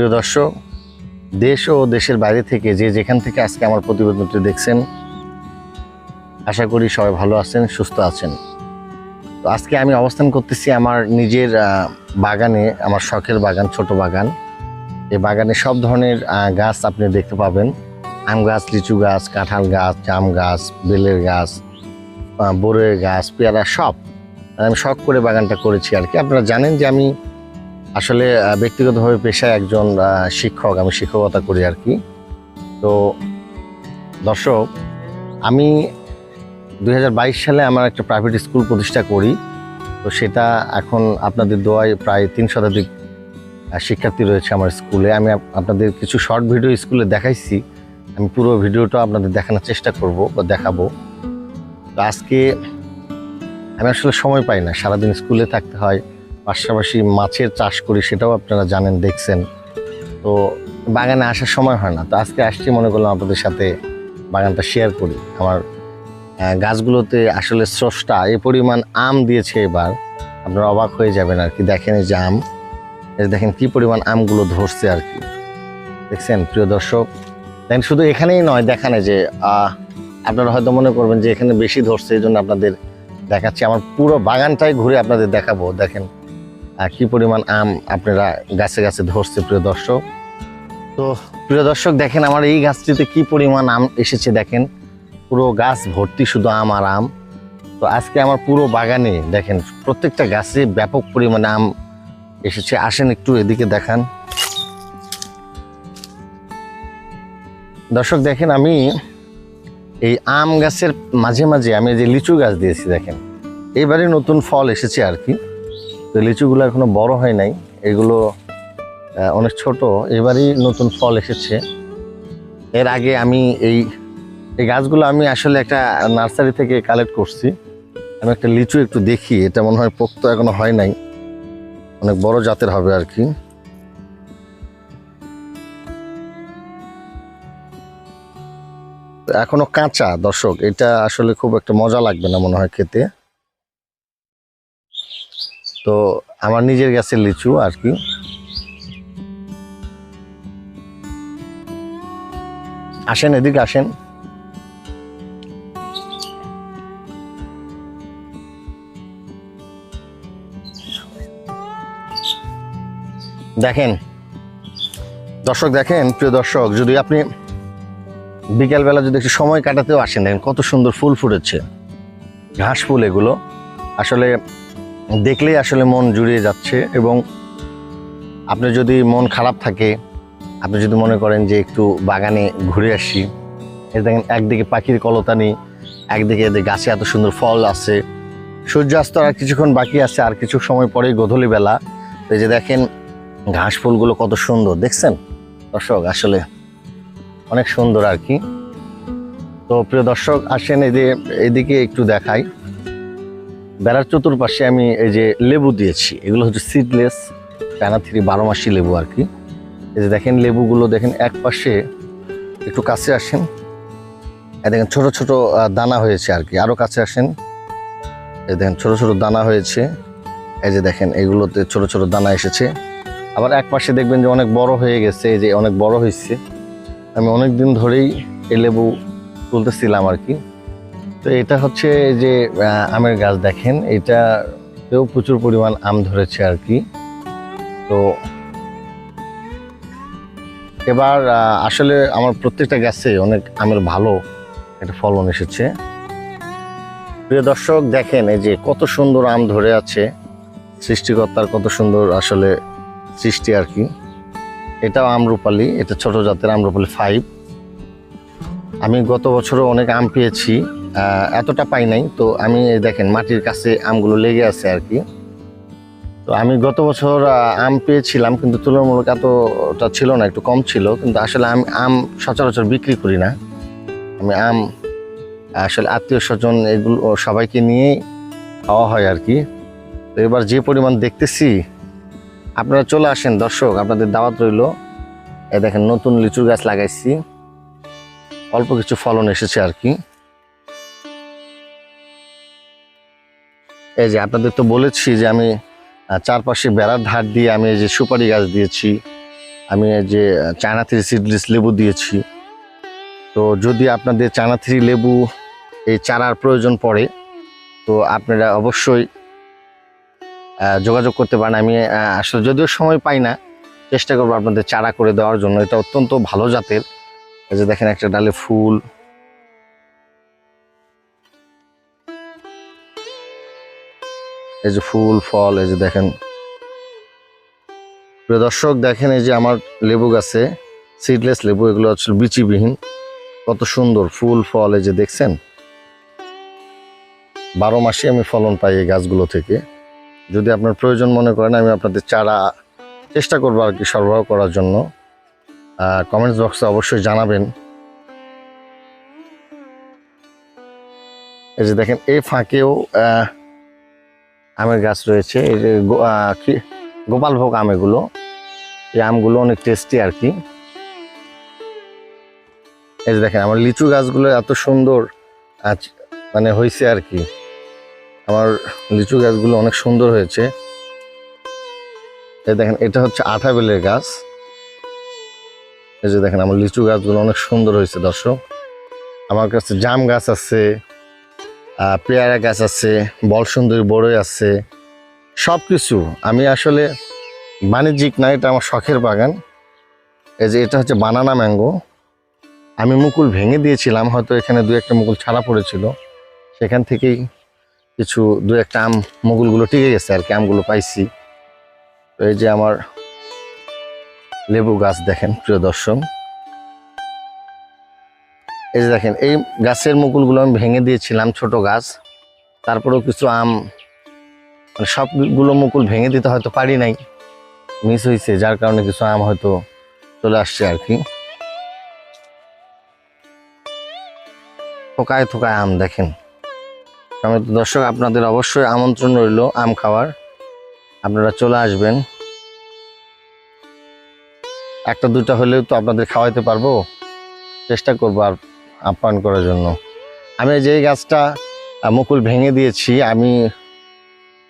প্রিয় দর্শক, দেশ ও দেশের বাইরে থেকে যে যেখান থেকে আজকে আমার প্রতিবেদনটি দেখছেন, আশা করি সবাই ভালো আছেন, সুস্থ আছেন। তো আজকে আমি অবস্থান করতেছি আমার নিজের বাগানে, আমার শখের বাগান, ছোট বাগান। এই বাগানে সব ধরনের গাছ আপনি দেখতে পাবেন। আম গাছ, লিচু গাছ, কাঁঠাল গাছ, জাম গাছ, বেলের গাছ বড়ের গাছ, পেয়ারা সব। আমি শখ করে বাগানটা করেছি আর কি। আপনারা জানেন যে আমি আসলে ব্যক্তিগতভাবে পেশায় একজন শিক্ষক, আমি শিক্ষকতা করি আর কি। তো, দর্শক, আমি দু হাজার বাইশ সালে আমার একটা প্রাইভেট স্কুল প্রতিষ্ঠা করি। তো সেটা এখন আপনাদের দোয়ায় প্রায় তিন শতাধিক শিক্ষার্থী রয়েছে আমার স্কুলে আমি আপনাদের কিছু শর্ট ভিডিও স্কুলে দেখাইছি। আমি পুরো ভিডিওটা আপনাদের দেখানোর চেষ্টা করব বা দেখাবো। তো আজকে, আমি আসলে সময় পাই না। সারাদিন স্কুলে থাকতে হয়। পাশাপাশি মাছের চাষ করি সেটাও আপনারা জানেন, দেখছেন। তো বাগানে আসার সময় হয় না। তো আজকে আসছি, মনে করলাম আপনাদের সাথে বাগানটা শেয়ার করি। আমার গাছগুলোতে আসলে স্রষ্টা এই পরিমাণ আম দিয়েছে এবার। আপনারা অবাক হয়ে যাবেন আর কি। দেখেন এই যে আম দেখেন কি পরিমাণ আমগুলো ধরছে আর কি। দেখছেন, প্রিয় দর্শক? দেখেন শুধু এখানেই নয়, দেখানে যে আপনারা হয়তো মনে করবেন যে এখানে বেশি ধরছে, এই জন্য আপনাদের দেখাচ্ছি। আমার পুরো বাগানটাই ঘুরে আপনাদের দেখাবো। দেখেন কি পরিমাণ আম আপনারা গাছে গাছে ধরছে, প্রিয় দর্শক? তো, প্রিয় দর্শক, দেখেন আমার এই গাছটিতে কি পরিমাণ আম এসেছে দেখেন। পুরো গাছ ভর্তি শুধু আম আর আম। তো আজকে আমার পুরো বাগানে দেখেন, প্রত্যেকটা গাছে ব্যাপক পরিমাণে আম এসেছে। আসেন একটু এদিকে দেখান। দর্শক, দেখেন আমি এই আম গাছের মাঝে মাঝে আমি যে লিচু গাছ দিয়েছি দেখেন। এবারে নতুন ফল এসেছে আর কি। তো লিচুগুলো এখনও বড় হয় নাই। এগুলো অনেক ছোট। এবারই নতুন ফল এসেছে। এর আগে আমি এই এই গাছগুলো আমি আসলে একটা নার্সারি থেকে কালেক্ট করছি। আমি একটা লিচু একটু দেখি। এটা মনে হয় পোক্ত এখনও হয় নাই। অনেক বড় জাতের হবে আর কি। এখনও কাঁচা, দর্শক। এটা আসলে খুব একটা মজা লাগবে না মনে হয় খেতে। তো আমার নিজের গাছের লিচু আর কি। আসেন এদিকে, আসেন। দেখেন, দর্শক দেখেন, প্রিয় দর্শক, যদি আপনি বিকেলবেলা যদি একটু সময় কাটাতেও আসেন, দেখেন কত সুন্দর ফুল ফুটেছে, ঘাস ফুল এগুলো। আসলে দেখলেই আসলে মন জুড়িয়ে যাচ্ছে এবং আপনি যদি মন খারাপ থাকে, আপনি যদি মনে করেন যে একটু বাগানে ঘুরে আসি, এই দেখেন একদিকে পাখির কলতানি, একদিকে এদের গাছে এত সুন্দর ফল আছে, সূর্যাস্ত আর কিছুক্ষণ বাকি আছে, আর কিছু সময় পরেই গধূলি বেলা। এই যে দেখেন ঘাস ফুলগুলো কত সুন্দর, দেখছেন? দর্শক, আসলে অনেক সুন্দর আর কি। তো প্রিয় দর্শক, আসেন এই যে এদিকে একটু দেখাই। বেড়ার চতুর্পাশে আমি এই যে লেবু দিয়েছি, এগুলো হচ্ছে সিডলেস প্যানা থ্রি বারো মাসি লেবু আর কি। এই যে দেখেন লেবুগুলো, দেখেন এক পাশে একটু কাছে আসেন। দেখেন ছোট ছোট দানা হয়েছে আর কি আরও কাছে আসেন। এই দেখেন ছোট ছোট দানা হয়েছে। এই যে দেখেন এগুলোতে ছোট ছোট দানা এসেছে। আবার এক পাশে দেখবেন যে অনেক বড় হয়ে গেছে, এই যে অনেক বড় হয়েছে। আমি অনেক দিন ধরেই এই লেবু তুলতেছিলাম আর কি। তো এটা হচ্ছে যে আমের গাছ দেখেন, এটাতেও প্রচুর পরিমাণ আম ধরেছে আর কি। তো এবার আসলে আমার প্রত্যেকটা গাছে অনেক আমের ভালো একটা ফলন এসেছে। প্রিয় দর্শক, দেখেন এই যে কত সুন্দর আম ধরে আছে, সৃষ্টিকর্তার কত সুন্দর আসলে সৃষ্টি আর কি। এটাও আমরুপালি, এটা ছোট জাতের আমরুপালি ফাইভ আমি গত বছরও অনেক আম পেয়েছি। এতটা পাই নাই। তো আমি দেখেন, মাটির কাছে আমগুলো লেগে আছে আর কি। তো আমি গত বছর আম পেয়েছিলাম, কিন্তু তুলনামূলক এতটা ছিল না, একটু কম ছিল। কিন্তু আসলে আমি আম সচরাচর বিক্রি করি না। আমি আম, আসলে আত্মীয় স্বজন এগুলো সবাইকে নিয়েই খাওয়া হয় আর কি। তো এবার যে পরিমাণ দেখতেছি, আপনারা চলে আসেন দর্শক, আপনাদের দাওয়াত রইল। এই দেখেন, নতুন লিচু গাছ লাগাইছি। অল্প কিছু ফলন এসেছে আর কি। এই যে আপনাদের তো বলেছি যে আমি চারপাশে বেড়ার ধার দিয়ে আমি এই যে সুপারি গাছ দিয়েছি, আমি এই যে চায়না থ্রি সিডলিস লেবু দিয়েছি। তো যদি আপনাদের চায়না থ্রি লেবু এই চারার প্রয়োজন পড়ে, তো আপনারা অবশ্যই যোগাযোগ করতে পারেন। আমি আসলে যদিও সময় পাই না, চেষ্টা করব আপনাদের চারা করে দেওয়ার জন্য। এটা অত্যন্ত ভালো জাতের। এই যে দেখেন একটা ডালে ফুল এই যে ফুল, ফল, এই যে দেখেন। প্রিয় দর্শক, দেখেন এই যে আমার লেবু গাছে সিডলেস লেবু, এগুলো হচ্ছে বিচিবিহীন। কত সুন্দর ফুল, ফল, এই যে দেখছেন? বারো মাসে আমি ফলন পাই এই গাছগুলো থেকে। যদি আপনার প্রয়োজন মনে করেন, আমি আপনাদের চারা চেষ্টা করব আর কি সরবরাহ করার জন্য। কমেন্টস বক্সে অবশ্যই জানাবেন। এই যে দেখেন, এই ফাঁকেও আমের গাছ রয়েছে। এই যে গোপালভোগ আম এগুলো। এই আমগুলো অনেক টেস্টি আর কি। এই যে দেখেন, আমার লিচু গাছগুলো এত সুন্দর আজ মানে হয়েছে আর কি। আমার লিচু গাছগুলো অনেক সুন্দর হয়েছে। এই দেখেন, এটা হচ্ছে আঠা বেলের গাছ। এই যে দেখেন, আমার লিচু গাছগুলো অনেক সুন্দর হয়েছে, দর্শক। আমার কাছে জাম গাছ আছে। পেয়ারা গাছ আছে, বল সুন্দরী বড়ই আছে সব কিছু আমি আসলে বাণিজ্যিক না, এটা আমার শখের বাগান। এই যে এটা হচ্ছে বানানা ম্যাঙ্গো। আমি মুকুল ভেঙে দিয়েছিলাম, হয়তো এখানে দু একটা মুকুল ছাড়া পড়েছিল। সেখান থেকেই কিছু, দু একটা আম মুকুলগুলো টিকে গেছে আর কি, আমগুলো পাইছি। তো এই যে আমার লেবু গাছ দেখেন, প্রিয় দর্শক এই যে দেখেন, এই গাছের মুকুলগুলো আমি ভেঙে দিয়েছিলাম ছোট গাছ। তারপরেও কিছু আম মানে সবগুলো মুকুল ভেঙে দিতে হয়তো পারি নাই। মিস হয়েছে যার কারণে কিছু আম হয়তো চলে আসছে আর কি। থোকায় থোকায় আম, দেখেন। তো দর্শক, আপনাদের অবশ্যই আমন্ত্রণ রইল আম খাওয়ার। আপনারা চলে আসবেন। একটা দুটা হলেও তো আপনাদের খাওয়াইতে পারব। চেষ্টা করব আর আপ্যায়ন করার জন্য। আমি যে গাছটা মুকুল ভেঙে দিয়েছি, আমি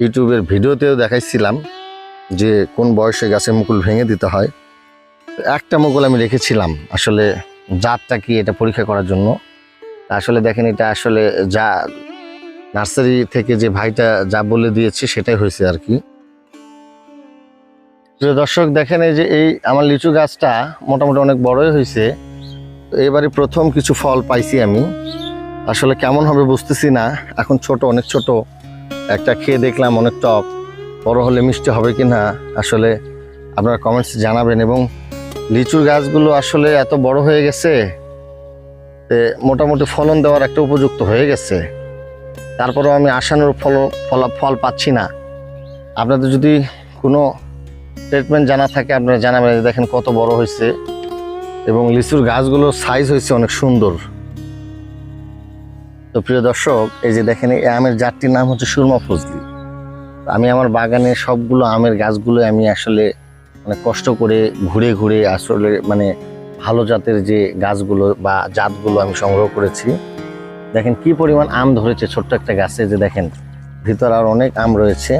ইউটিউবের ভিডিওতেও দেখাইছিলাম যে কোন বয়সে গাছের মুকুল ভেঙে দিতে হয়। একটা মুকুল আমি রেখেছিলাম, আসলে জাতটা কি এটা পরীক্ষা করার জন্য। আসলে দেখেন, এটা আসলে যা নার্সারি থেকে যে ভাইটা যা বলে দিয়েছে, সেটাই হয়েছে আর কি। দর্শক, দেখেন এই যে এই আমার লিচু গাছটা মোটামুটি অনেক বড়ই হয়েছে। এবারে প্রথম কিছু ফল পাইছি আমি। আসলে কেমন হবে বুঝতেছি না। এখন ছোট, অনেক ছোট। একটা খেয়ে দেখলাম অনেক টক। বড় হলে মিষ্টি হবে কি না? আসলে আপনারা কমেন্টস জানাবেন এবং লিচুর গাছগুলো আসলে এত বড় হয়ে গেছে মোটামুটি ফলন দেওয়ার একটা উপযুক্ত হয়ে গেছে। তারপরেও আমি আসানোর ফল ফল ফল পাচ্ছি না। আপনাদের যদি কোনো ট্রিটমেন্ট জানা থাকে, আপনারা জানাবেন। দেখেন কত বড় হয়েছে। এবং লিচুর গাছগুলোর সাইজ হয়েছে অনেক সুন্দর। তো প্রিয় দর্শক, এই যে দেখেন, এই আমের জাতটির নাম হচ্ছে সুরমা ফজলি। আমি আমার বাগানে সবগুলো আমের গাছগুলো আমি আসলে অনেক কষ্ট করে ঘুরে ঘুরে আসলে মানে ভালো জাতের যে গাছগুলো বা জাতগুলো আমি সংগ্রহ করেছি। দেখেন কি পরিমাণ আম ধরেছে ছোট্ট একটা গাছে, যে দেখেন, ভিতর আর অনেক আম রয়েছে।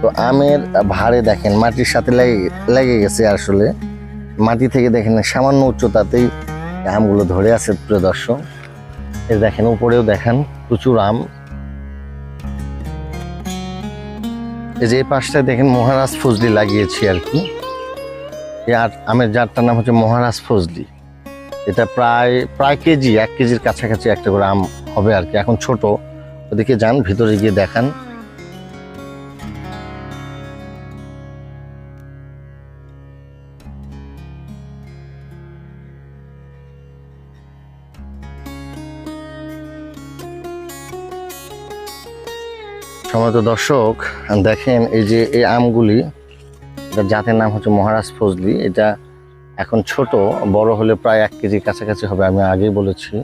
তো আমের ভারে দেখেন, মাটির সাথে লেগে লেগে গেছে আসলে। মাটি থেকে দেখেন সামান্য উচ্চতাতেই আমগুলো ধরে আছে প্রিয় দর্শক। এই দেখেন, উপরেও দেখেন প্রচুর আম। এই যে এই পাশটায় দেখেন মহারাজ ফজলি লাগিয়েছি আর কি। আর আমের জাতটার নাম হচ্ছে মহারাজ ফজলি। এটা প্রায় প্রায় কেজি, এক কেজির কাছাকাছি একটা করে আম হবে আর কি। এখন ছোট, ওদিকে যান, ভিতরে গিয়ে দেখান। সময়ত দর্শক, দেখেন এই যে এই আমগুলি জাতের নাম হচ্ছে মহারাজ ফজলি। এটা এখন ছোট, বড় হলে প্রায় এক কেজির কাছাকাছি হবে, আমি আগেই বলেছি।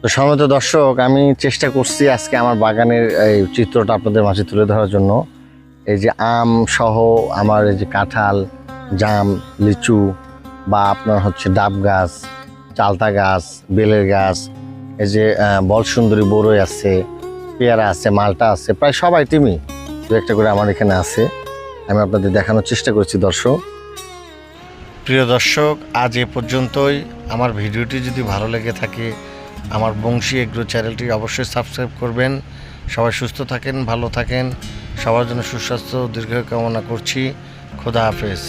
তো সময়ত দর্শক, আমি চেষ্টা করছি আজকে আমার বাগানের এই চিত্রটা আপনাদের মাঝে তুলে ধরার জন্য। এই যে আম সহ আমার এই যে কাঁঠাল, জাম, লিচু বা আপনার হচ্ছে ডাব গাছ, চালতা গাছ, বেলের গাছ, এই যে বলসুন্দরী বড়ই আছে। পেয়ারা আছে, মালটা আছে, প্রায় সব আইটেমই দু একটা করে আমার এখানে আছে। আমি আপনাদের দেখানোর চেষ্টা করছি, দর্শক। প্রিয় দর্শক, আজ এ পর্যন্তই। আমার ভিডিওটি যদি ভালো লেগে থাকে, আমার বংশী এগ্রো চ্যানেলটি অবশ্যই সাবস্ক্রাইব করবেন। সবাই সুস্থ থাকেন, ভালো থাকেন। সবার জন্য সুস্বাস্থ্য দীর্ঘ কামনা করছি। খোদা হাফেজ।